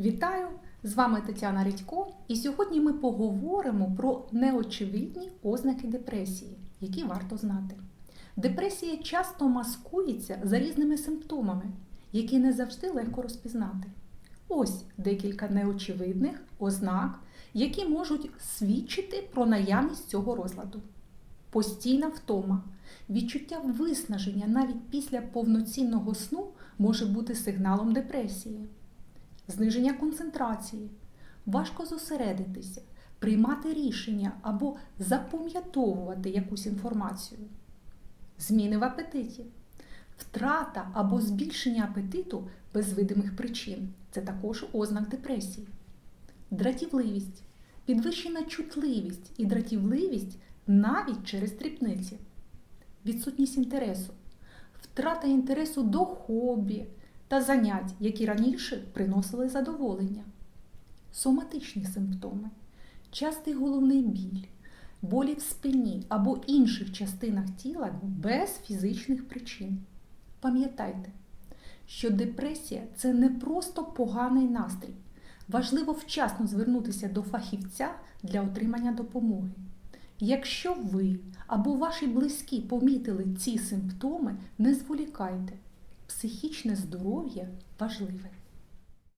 Вітаю! З вами Тетяна Редько, і сьогодні ми поговоримо про неочевидні ознаки депресії, які варто знати. Депресія часто маскується за різними симптомами, які не завжди легко розпізнати. Ось декілька неочевидних ознак, які можуть свідчити про наявність цього розладу. Постійна втома, відчуття виснаження навіть після повноцінного сну може бути сигналом депресії зниження концентрації, важко зосередитися, приймати рішення або запам'ятовувати якусь інформацію, зміни в апетиті, втрата або збільшення апетиту без видимих причин це також ознак депресії, дратівливість, підвищена чутливість і дратівливість навіть через дрібниці, відсутність інтересу, втрата інтересу до хобі та занять, які раніше приносили задоволення. Соматичні симптоми, частий головний біль, болі в спині або інших частинах тіла без фізичних причин. Пам'ятайте, що депресія це не просто поганий настрій. Важливо вчасно звернутися до фахівця для отримання допомоги. Якщо ви або ваші близькі помітили ці симптоми, не зволікайте психічне здоров'я важливе.